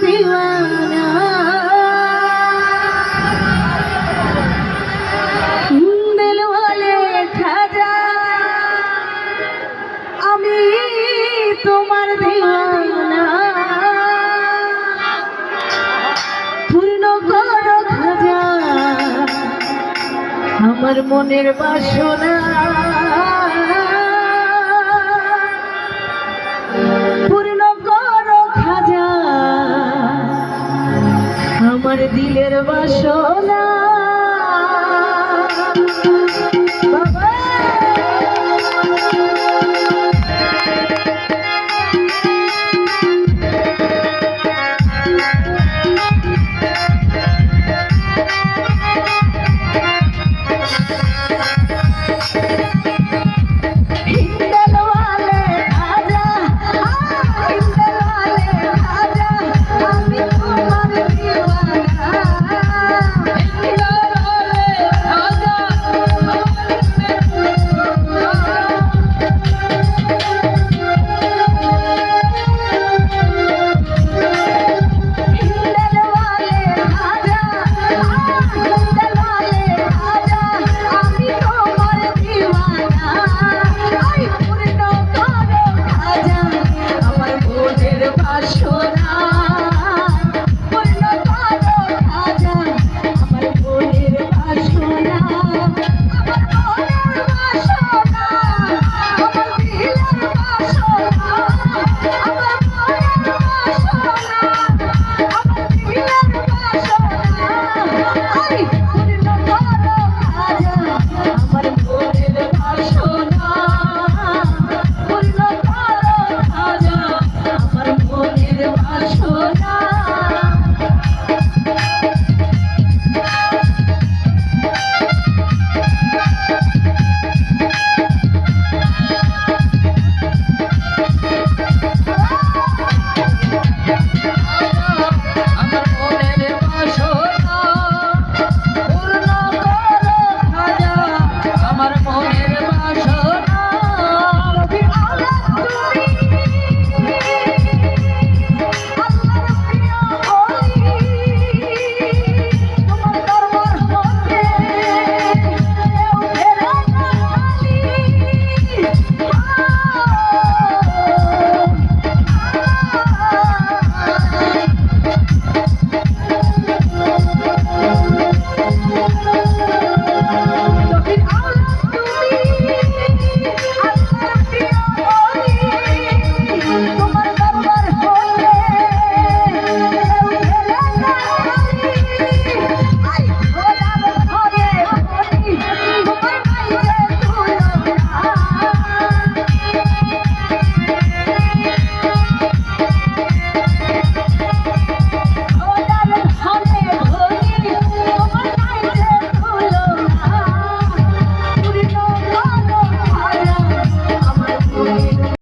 দিওয়ানা। দিল বলে খাজা আমি তোমার খাজা আমার মনের বাসনা। দিলের বাসনা